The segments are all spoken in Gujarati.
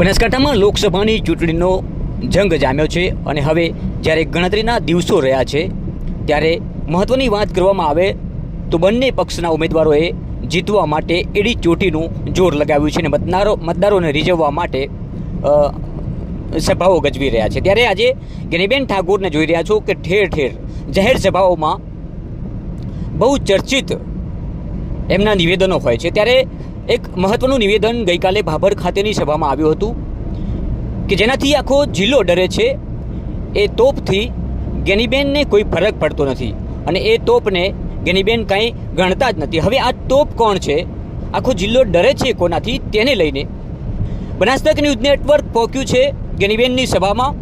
બનાસકાંઠામાં લોકસભાની ચૂંટણીનો જંગ જામ્યો છે અને હવે જ્યારે ગણતરીના દિવસો રહ્યા છે, ત્યારે મહત્ત્વની વાત કરવામાં આવે તો બંને પક્ષના ઉમેદવારોએ જીતવા માટે એડી ચોટીનું જોર લગાવ્યું છે અને મતદારો મતદારોને રીઝવવા માટે સભાઓ ગજવી રહ્યા છે. ત્યારે આજે ગિરીબેન ઠાકોરને જોઈ રહ્યા છો કે ઠેર ઠેર જાહેર સભાઓમાં બહુ ચર્ચિત એમના નિવેદનો હોય છે. ત્યારે એક મહત્વનું નિવેદન ગઈકાલે ભાભર ખાતેની સભામાં આવ્યું હતું કે જેનાથી આખો જિલ્લો ડરે છે. એ તોપથી ગેનીબેનને કોઈ ફરક પડતો નથી અને એ તોપને ગેનીબેન કાંઈ ગણતા જ નથી. હવે આ તોપ કોણ છે? આખો જિલ્લો ડરે છે કોનાથી? તેને લઈને. બનાસતક ન્યૂઝ નેટવર્ક પહોંચ્યું છે ગેનીબેનની સભામાં.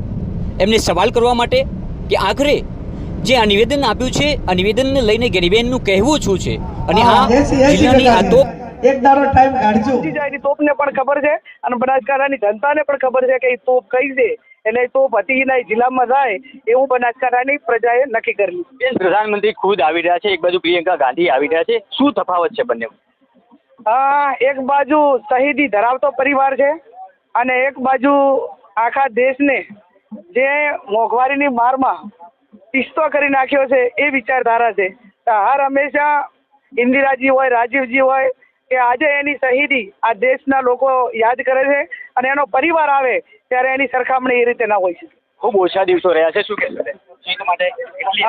એમને સવાલ કરવા માટે કે આખરે જે આ નિવેદન આપ્યું છે આ નિવેદનને લઈને ગેનીબેનનું કહેવું શું છે? અને આ જિલ્લાની આ તોપ એક દાડો ટાઈમ કાઢજો. જાય એની તોપને પણ ખબર છે અને બનાસકાંઠાની જનતાને પણ ખબર છે કે એ તોપ કઈ છે એટલે એ તોપ હતી ના જિલ્લામાં જાય એવું બનાસકાંઠાની પ્રજાએ નક્કી કર્યું બેન પ્રધાનમંત્રી ખુદ આવી રહ્યા છે એક બાજુ પ્રિયંકા ગાંધી આવી રહ્યા છે. શું તફાવત છે બંને? હા એક બાજુ શહીદી ધરાવતો પરિવાર છે અને એક બાજુ આખા દેશને જે મોંઘવારીની મારમાં પિસ્તો કરી નાખ્યો છે એ વિચારધારા છે. હર હંમેશા ઇન્દિરાજી હોય રાજીવજી હોય કે આજે એની શહીદી આ દેશના લોકો યાદ કરે છે અને એનો પરિવાર આવે ત્યારે એની સરખામણી એ રીતે ના હોય છે ખૂબ ઓછા દિવસો રહ્યા છે શું કહેશો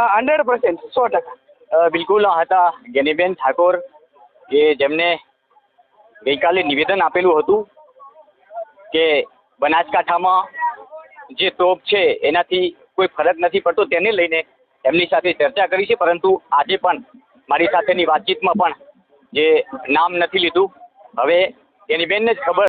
હંડ્રેડ પર્સન્ટ સો ટકા. બિલકુલ હતા ગેનીબેન ઠાકોર કે જેમને ગઈકાલે નિવેદન આપેલું હતું કે બનાસકાંઠામાં જે તોપ છે એનાથી કોઈ ફરક નથી પડતો તેને લઈને એમની સાથે ચર્ચા કરી છે પરંતુ આજે પણ મારી સાથેની વાતચીતમાં પણ જે નામ નથી લીધું. હવે એની બેનને જ ખબર